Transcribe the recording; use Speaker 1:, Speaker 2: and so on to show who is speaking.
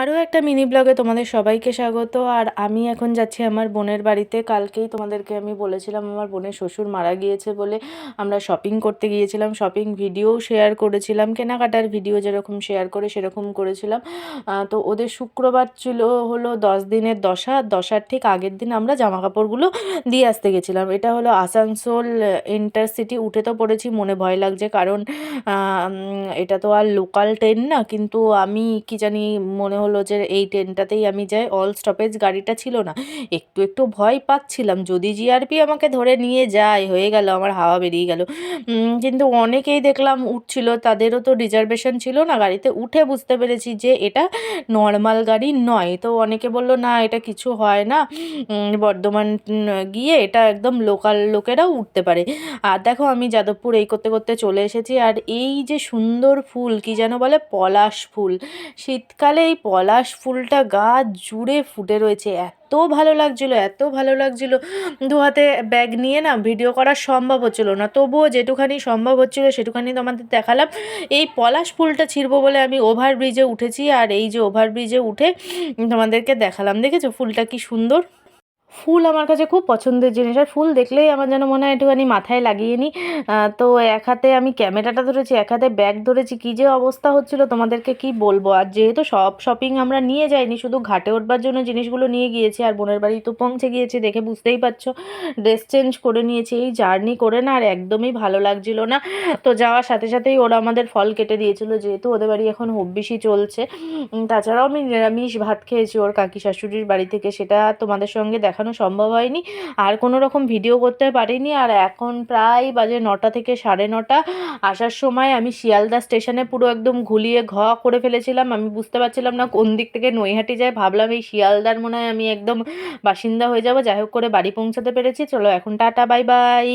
Speaker 1: আরও একটা মিনি ব্লগে তোমাদের সবাইকে স্বাগত। আর আমি এখন যাচ্ছি আমার বোনের বাড়িতে। কালকেই তোমাদেরকে আমি বলেছিলাম, আমার বোনের শ্বশুর মারা গিয়েছে বলে আমরা শপিং করতে গিয়েছিলাম শপিং ভিডিও শেয়ার করেছিলাম, কেনাকাটার ভিডিও যেরকম শেয়ার করে সেরকম করেছিলাম। তো ওদের শুক্রবার ছিল, হলো দশ দিনের দশা। দশার ঠিক আগের দিন আমরা জামা কাপড়গুলো দিয়ে আসতে গেছিলাম। এটা হলো আসানসোল ইন্টারসিটি উঠে তো পড়েছি, মনে ভয় লাগছে কারণ এটা তো আর লোকাল ট্রেন না। কিন্তু আমি কি জানি মনে হলো যে এই ট্রেনটাতেই আমি যাই অল স্টপেজ গাড়িটা ছিল না। একটু একটু ভয় পাচ্ছিলাম, যদি জিআরপি আমাকে ধরে নিয়ে যায়, হয়ে গেল, আমার হাওয়া বেরিয়ে গেল। কিন্তু অনেকেই দেখলাম উঠছিল, তাদেরও তো রিজার্ভেশন ছিল না, গাড়িতে উঠে বুঝতে পেরেছি যে এটা নর্মাল গাড়ি নয়। তো অনেকে বলল, না, এটা কিছু হয় না। বর্ধমান গিয়ে এটা একদম লোকাল লোকেরাও উঠতে পারে। আর দেখো, আমি যাদবপুর এই করতে করতে চলে এসেছি, আর এই যে সুন্দর ফুল, কি যেন বলে, পলাশ ফুল, শীতকালে এই পলাশ ফুলটা গা জুড়ে ফুটে রয়েছে। এত ভালো লাগছিল, এত ভালো লাগছিল। দু হাতে ব্যাগ নিয়ে না ভিডিও করা সম্ভব হচ্ছিল না। তবুও যেটুখানি সম্ভব হচ্ছিল সেটুখানি তোমাদের দেখালাম। এই পলাশ ফুলটা ছিঁড়বো বলে আমি ওভারব্রিজে উঠেছি আর এই যে ওভারব্রিজে উঠে তোমাদেরকে দেখালাম। দেখেছ ফুলটা কি সুন্দর? ফুল আমার কাছে খুব পছন্দের জিনিস। আর ফুল দেখলেই আমার যেন মনে হয় একটুখানি মাথায় লাগিয়ে নিই। তো এক হাতে আমি ক্যামেরাটা ধরেছি, এক হাতে ব্যাগ ধরেছি। কী যে অবস্থা হচ্ছিল, তোমাদেরকে কি বলব? আর যেহেতু সব শপিং আমরা নিয়ে যাইনি, শুধু ঘাটে ওঠবার জন্য জিনিসগুলো নিয়ে গিয়েছি, আর বোনের বাড়ি তো পৌঁছে গিয়েছি দেখে বুঝতেই পারছ। ড্রেস চেঞ্জ করে নিয়েছি, এই জার্নি করে না আর একদমই ভালো লাগছিল না। তো যাওয়ার সাথে সাথেই ওরা আমাদের ফল কেটে দিয়েছিল, যেহেতু ওদের বাড়ি এখন হব্বিসি চলছে। তাছাড়াও আমি নিরামিষ ভাত খেয়েছি, ওর কাকি শাশুড়ির বাড়ি থেকে সেটা তোমাদের সঙ্গে দেখানো সম্ভব হয়নি। আর কোনো রকম ভিডিও করতে পারিনি। আর এখন প্রায় বাজে নটা থেকে সাড়ে নটা। আসার সময় আমি শিয়ালদা স্টেশনে পুরো একদম ঘুলিয়ে ঘ করে ফেলেছিলাম। আমি বুঝতে পারছিলাম না কোন দিক থেকে নৈহাটি যায়। ভাবলাম এই শিয়ালদার মনে হয় আমি একদম বাসিন্দা হয়ে যাব। যাই হোক করে বাড়ি পৌঁছাতে পেরেছি। চলো এখন টাটা, বাই বাই।